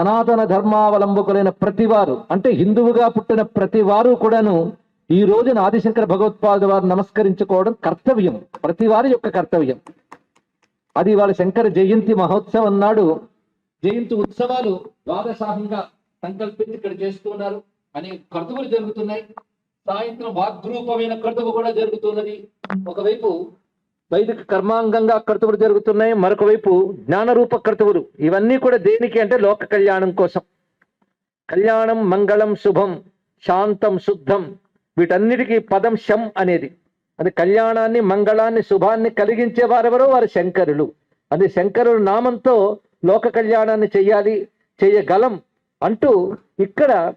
సనాతన ధర్మావలంబకులైన ప్రతివారు అంటే హిందువుగా పుట్టిన ప్రతి వారు కూడాను ఈ రోజున ఆదిశంకర భగవత్పాద వారు నమస్కరించుకోవడం కర్తవ్యం ప్రతి వారి యొక్క కర్తవ్యం. అది వాళ్ళ శంకర జయంతి మహోత్సవం నాడు జయంతి ఉత్సవాలు ద్వాదశాహంగా సంకల్పించి ఇక్కడ చేస్తున్నారు అనే కర్తువులు జరుగుతున్నాయి. సాయంత్రం వాగ్రూపమైన కర్తువు కూడా జరుగుతున్నది. ఒకవైపు వైదిక కర్మాంగంగా కర్తువులు జరుగుతున్నాయి. మరొక వైపు జ్ఞానరూప కర్తువులు ఇవన్నీ కూడా దేనికి అంటే లోక కళ్యాణం కోసం. కళ్యాణం మంగళం శుభం శాంతం శుద్ధం. వీటన్నిటికీ పదం శం అనేది. అది కళ్యాణాన్ని మంగళాన్ని శుభాన్ని కలిగించే వారెవరో? వారు శంకరులు. అది శంకరుడు నామంతో లోక కళ్యాణాన్ని చెయ్యాలి చేయగలం అంటూ ఇక్కడ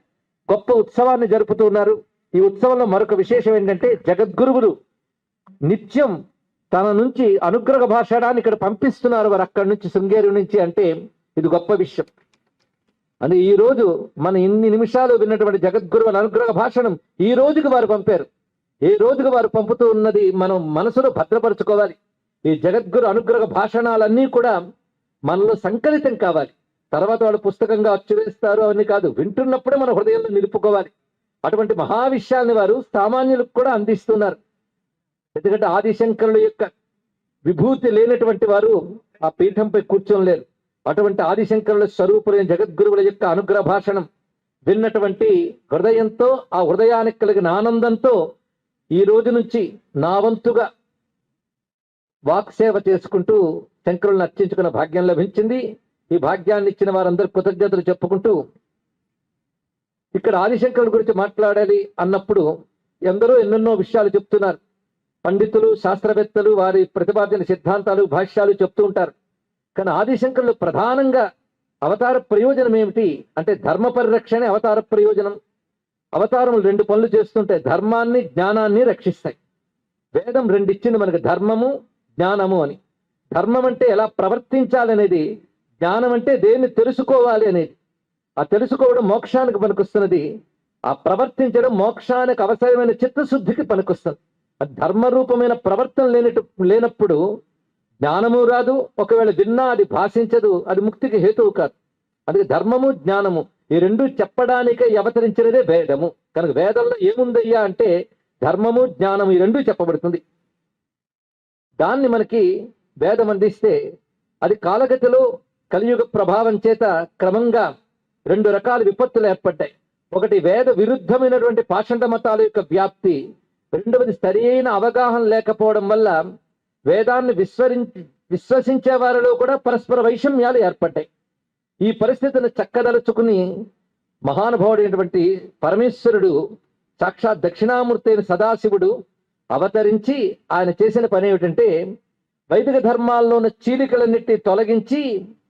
గొప్ప ఉత్సవాన్ని జరుపుతున్నారు. ఈ ఉత్సవంలో మరొక విశేషం ఏంటంటే జగద్గురువులు నిత్యం తన నుంచి అనుగ్రహ భాషడాన్ని ఇక్కడ పంపిస్తున్నారు వారు అక్కడి నుంచి శృంగేరి నుంచి అంటే ఇది గొప్ప విషయం. అని ఈ రోజు మన ఇన్ని నిమిషాలు విన్నటువంటి జగద్గురు అనుగ్రహ భాషణం ఈ రోజుకి వారు పంపారు. ఏ రోజుకి వారు పంపుతూ ఉన్నది మనం మనసులో భద్రపరచుకోవాలి. ఈ జగద్గురు అనుగ్రహ భాషణాలన్నీ కూడా మనలో సంకలితం కావాలి. తర్వాత వాళ్ళు పుస్తకంగా అచ్చువేస్తారు అవన్నీ కాదు. వింటున్నప్పుడే మన హృదయంలో నిలుపుకోవాలి. అటువంటి మహావిషయాల్ని వారు సామాన్యులకు కూడా అందిస్తున్నారు. ఎందుకంటే ఆదిశంకరుల యొక్క విభూతి లేనటువంటి వారు ఆ పీఠంపై కూర్చోలేరు అటువంటి ఆదిశంకరుల స్వరూపులైన జగద్గురువుల యొక్క అనుగ్రహ భాషణం విన్నటువంటి హృదయంతో ఆ హృదయానికి కలిగిన ఆనందంతో ఈ రోజు నుంచి నా వంతుగా వాక్సేవ చేసుకుంటూ శంకరులను అర్చించుకున్న భాగ్యం లభించింది. ఈ భాగ్యాన్ని ఇచ్చిన వారందరూ కృతజ్ఞతలు చెప్పుకుంటూ ఇక్కడ ఆదిశంకరుడు గురించి మాట్లాడాలి అన్నప్పుడు ఎందరో ఎన్నెన్నో విషయాలు చెప్తున్నారు. పండితులు శాస్త్రవేత్తలు వారి ప్రతిపాదిన సిద్ధాంతాలు భాష్యాలు చెప్తూ ఉంటారు. కానీ ఆదిశంకరులు ప్రధానంగా అవతార ప్రయోజనం ఏమిటి? అంటే ధర్మ పరిరక్షణే అవతార ప్రయోజనం. అవతారములు రెండు పనులు చేస్తుంటే ధర్మాన్ని జ్ఞానాన్ని రక్షిస్తాయి. వేదం రెండు ఇచ్చింది మనకి ధర్మము జ్ఞానము అని. ధర్మం అంటే ఎలా ప్రవర్తించాలనేది జ్ఞానం అంటే దేన్ని తెలుసుకోవాలి అనేది. ఆ తెలుసుకోవడం మోక్షానికి పనికొస్తున్నది. ఆ ప్రవర్తించడం మోక్షానికి అవసరమైన చిత్తశుద్ధికి పనికొస్తుంది. ధర్మరూపమైన ప్రవర్తన లేనట్టు లేనప్పుడు జ్ఞానము రాదు ఒకవేళ విన్నా అది భాషించదు అది ముక్తికి హేతువు కాదు. అందుకే ధర్మము జ్ఞానము ఈ రెండు చెప్పడానికే అవతరించినదే వేదము. కనుక వేదంలో ఏముందయ్యా అంటే ధర్మము జ్ఞానము ఈ రెండు చెప్పబడుతుంది. దాన్ని మనకి వేదం అందిస్తే అది కాలగతిలో కలియుగ ప్రభావం చేత క్రమంగా రెండు రకాల విపత్తులు ఏర్పడ్డాయి. ఒకటి వేద విరుద్ధమైనటువంటి పాషండ మతాల యొక్క వ్యాప్తి రెండవది సరియైన అవగాహన లేకపోవడం వల్ల వేదాన్ని విశ్వరించి విశ్వసించే వారిలో కూడా పరస్పర వైషమ్యాలు ఏర్పడ్డాయి. ఈ పరిస్థితిని చక్కదలుచుకుని మహానుభావుడైనటువంటి పరమేశ్వరుడు సాక్షాత్ దక్షిణామూర్తి అయిన సదాశివుడు అవతరించి ఆయన చేసిన పని ఏమిటంటే వైదిక ధర్మాల్లో ఉన్న చీలికలన్నిటి తొలగించి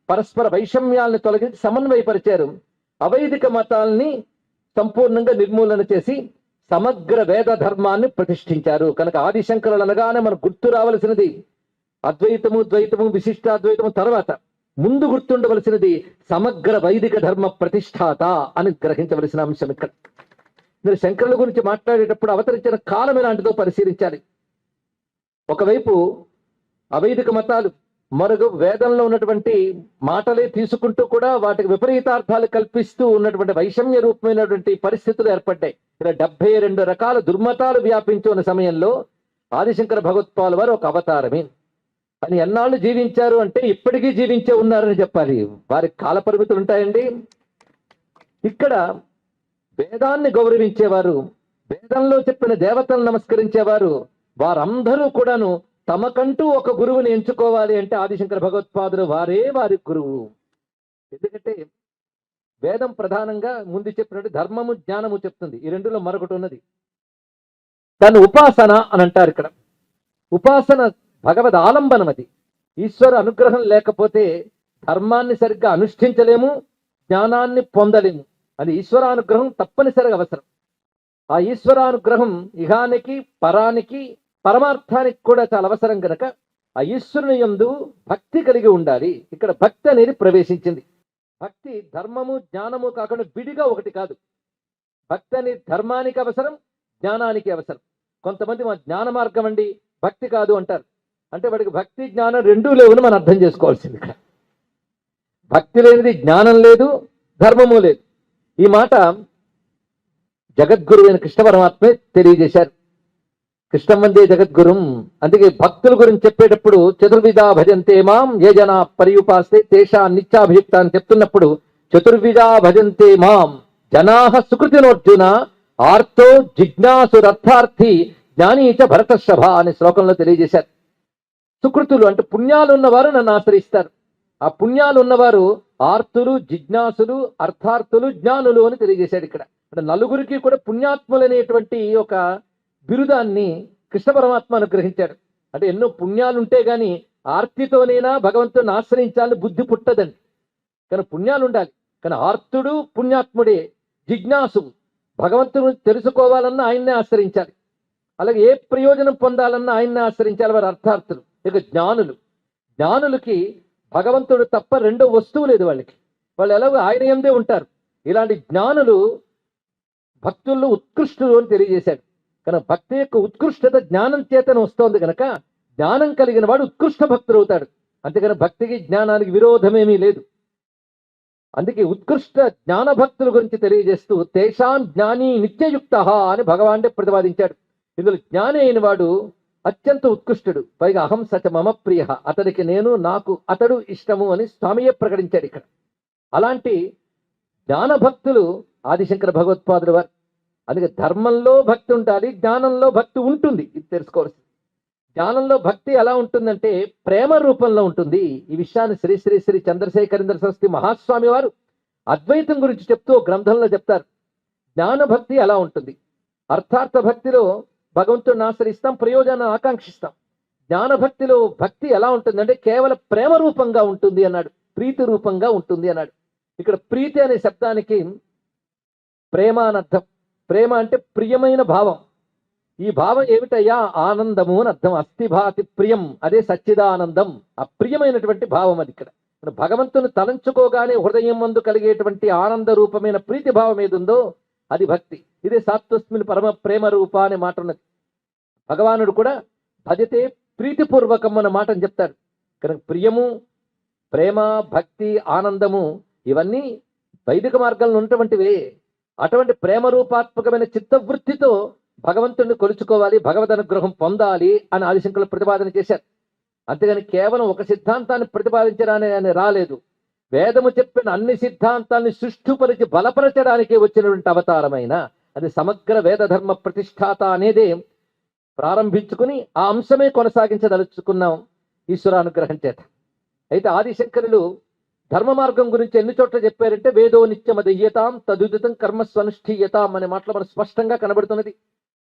పరస్పర వైషమ్యాలను తొలగించి సమన్వయపరిచారు. అవైదిక మతాల్ని సంపూర్ణంగా నిర్మూలన చేసి సమగ్ర వేద ధర్మాన్ని ప్రతిష్ఠించారు. కనుక ఆదిశంకరులు అనగానే మనకు గుర్తు రావలసినది అద్వైతము ద్వైతము విశిష్టాద్వైతము తర్వాత ముందు గుర్తుండవలసినది సమగ్ర వైదిక ధర్మ ప్రతిష్టాత అని గ్రహించవలసిన అంశం ఇక్కడ. మీరు శంకరుల గురించి మాట్లాడేటప్పుడు అవతరించిన కాలం ఎలాంటిదో పరిశీలించాలి. ఒకవైపు అవైదిక మతాలు మరొక వేదంలో ఉన్నటువంటి మాటలే తీసుకుంటూ కూడా వాటికి విపరీతార్థాలు కల్పిస్తూ ఉన్నటువంటి వైషమ్య రూపమైనటువంటి పరిస్థితులు ఏర్పడ్డాయి. ఇలా డెబ్బై రెండు రకాల దుర్మతాలు వ్యాపించున్న సమయంలో ఆదిశంకర భగవత్పాల్ వారు ఒక అవతారమే. అని ఎన్నాళ్ళు జీవించారు అంటే ఇప్పటికీ జీవించే ఉన్నారని చెప్పాలి. వారికి కాల పరిమితులు ఉంటాయండి. ఇక్కడ వేదాన్ని గౌరవించేవారు వేదంలో చెప్పిన దేవతలను నమస్కరించేవారు వారందరూ కూడాను తమకంటూ ఒక గురువుని ఎంచుకోవాలి అంటే ఆదిశంకర భగవత్పాదులు వారే వారి గురువు. ఎందుకంటే వేదం ప్రధానంగా ముందు చెప్పినట్టు ధర్మము జ్ఞానము చెప్తుంది. ఈ రెండులో మరొకటి ఉన్నది. దాన్ని ఉపాసన అని అంటారు ఇక్కడ. ఉపాసన భగవద్ ఆలంబనం అది. ఈశ్వర అనుగ్రహం లేకపోతే ధర్మాన్ని సరిగ్గా అనుష్ఠించలేము జ్ఞానాన్ని పొందలేము. అది ఈశ్వరానుగ్రహం తప్పనిసరిగా అవసరం. ఆ ఈశ్వరానుగ్రహం ఇహానికి పరానికి పరమార్థానికి కూడా చాలా అవసరం కనుక ఆ ఈశ్వరుని యందు భక్తి కలిగి ఉండాలి. ఇక్కడ భక్తి అనేది ప్రవేశించింది. భక్తి ధర్మము జ్ఞానము కాకుండా విడిగా ఒకటి కాదు. భక్తి అనేది ధర్మానికి అవసరం జ్ఞానానికి అవసరం. కొంతమంది మా జ్ఞాన మార్గం అండి భక్తి కాదు అంటారు. అంటే వాడికి భక్తి జ్ఞానం రెండూ లేవని మనం అర్థం చేసుకోవాల్సింది ఇక్కడ. భక్తి లేనిది జ్ఞానం లేదు ధర్మము లేదు. ఈ మాట జగద్గురు అయిన కృష్ణ పరమాత్మే తెలియజేశారు. కృష్ణం వందే జగద్గురుం. అందుకే భక్తుల గురించి చెప్పేటప్పుడు చతుర్విధా భజంతే మాం ఏ జన పర్యుపాస్తే తేషా నిత్యాభియుక్త అని చెప్తున్నప్పుడు చతుర్విధా భజంతే మాం. జనాహ సుకృతినోర్జున ఆర్తో జిజ్ఞాసురర్థార్థి జ్ఞానీచ భరతశభ అనే శ్లోకంలో తెలియజేశారు. సుకృతులు అంటే పుణ్యాలు ఉన్నవారు నన్ను ఆశ్రయిస్తారు. ఆ పుణ్యాలు ఉన్నవారు ఆర్తులు జిజ్ఞాసులు అర్థార్థులు జ్ఞానులు అని తెలియజేశాడు ఇక్కడ. అంటే నలుగురికి కూడా పుణ్యాత్ములు అనేటువంటి ఒక బిరుదాన్ని కృష్ణ పరమాత్మ అనుగ్రహించాడు. అంటే ఎన్నో పుణ్యాలు ఉంటే గాని ఆర్తితోనైనా భగవంతుని ఆశ్రయించాలని బుద్ధి పుట్టదండి. కానీ పుణ్యాలు ఉండాలి కానీ ఆర్తుడు పుణ్యాత్ముడే జిజ్ఞాసు భగవంతుని తెలుసుకోవాలన్నా ఆయన్నే ఆశ్రయించాలి. అలాగే ఏ ప్రయోజనం పొందాలన్నా ఆయన్నే ఆశ్రయించాలి వారు అర్థార్థులు ఇక జ్ఞానులు. జ్ఞానులకి భగవంతుడు తప్ప రెండో వస్తువు లేదు వాళ్ళకి. వాళ్ళు ఎలాగో ఆయన ఎందే ఉంటారు. ఇలాంటి జ్ఞానులు భక్తుల్లో ఉత్కృష్టులు అని తెలియజేశాడు. కనుక భక్తి యొక్క ఉత్కృష్టత జ్ఞానం చేతన వస్తోంది కనుక జ్ఞానం కలిగిన వాడు ఉత్కృష్ట భక్తుడు అవుతాడు అంతేకాని భక్తికి జ్ఞానానికి విరోధమేమీ లేదు. అందుకే ఉత్కృష్ట జ్ఞాన భక్తుల గురించి తెలియజేస్తూ తేషాం జ్ఞాని నిత్యయుక్త అని భగవానుడే ప్రతిపాదించాడు. ఇందులో జ్ఞాని అయిన వాడు అత్యంత ఉత్కృష్టుడు. పైగా అహం సచ మమ ప్రియ. అతడికి నేను నాకు అతడు ఇష్టము అని స్వామియే ప్రకటించాడు ఇక్కడ. అలాంటి జ్ఞాన భక్తులు ఆదిశంకర భగవత్పాదులు వారు. అందుకే ధర్మంలో భక్తి ఉండాలి జ్ఞానంలో భక్తి ఉంటుంది. ఇది తెలుసుకోవాల్సింది. జ్ఞానంలో భక్తి ఎలా ఉంటుందంటే ప్రేమ రూపంలో ఉంటుంది. ఈ విషయాన్ని శ్రీ శ్రీ శ్రీ చంద్రశేఖరేంద్ర సరస్వతి మహాస్వామి వారు అద్వైతం గురించి చెప్తూ గ్రంథంలో చెప్తారు. జ్ఞాన భక్తి ఎలా ఉంటుంది? అర్థార్థ భక్తిలో భగవంతుడిని ఆశ్రయిస్తాం ప్రయోజనాన్ని ఆకాంక్షిస్తాం. జ్ఞాన భక్తిలో భక్తి ఎలా ఉంటుందంటే కేవలం ప్రేమ రూపంగా ఉంటుంది అన్నాడు. ప్రీతి రూపంగా ఉంటుంది అన్నాడు. ఇక్కడ ప్రీతి అనే శబ్దానికి ప్రేమ అని అర్థం ప్రేమ అంటే ప్రియమైన భావం. ఈ భావం ఏమిటయ్యా? ఆనందము అని అర్థం. అస్థిభాతి ప్రియం అదే సచ్చిదానందం. ఆ ప్రియమైనటువంటి భావం అది ఇక్కడ. భగవంతుని తలంచుకోగానే హృదయం మందు కలిగేటువంటి ఆనంద రూపమైన ప్రీతి భావం ఏదుందో అది భక్తి. ఇదే సాత్వస్మిని పరమ ప్రేమ రూప అనే మాట ఉన్నది. భగవానుడు కూడా భజతే ప్రీతిపూర్వకం అన్న మాటని చెప్తాడు. కనుక ప్రియము ప్రేమ భక్తి ఆనందము ఇవన్నీ వైదిక మార్గంలో ఉన్నటువంటివే. అటువంటి ప్రేమ రూపాత్మకమైన చిత్తవృత్తితో భగవంతుడిని కొలుచుకోవాలి భగవద్ అనుగ్రహం పొందాలి అని ఆదిశంకర్లు ప్రతిపాదన చేశారు. అంతేగాని కేవలం ఒక సిద్ధాంతాన్ని ప్రతిపాదించడానికి ఆయన రాలేదు. వేదము చెప్పిన అన్ని సిద్ధాంతాన్ని సుష్ఠుపరిచి బలపరచడానికి వచ్చినటువంటి అవతారమైన అది సమగ్ర వేద ధర్మ ప్రతిష్టాత అనేదే ప్రారంభించుకుని ఆ అంశమే కొనసాగించదలుచుకున్నాం ఈశ్వరానుగ్రహం చేత. అయితే ఆదిశంకరులు ధర్మ మార్గం గురించి ఎన్ని చోట్ల చెప్పారంటే వేదో నిత్యమదయ్యతాం తదుదితం కర్మస్వనుష్ఠీయతాం అనే మాటలు మనకు స్పష్టంగా కనబడుతున్నది.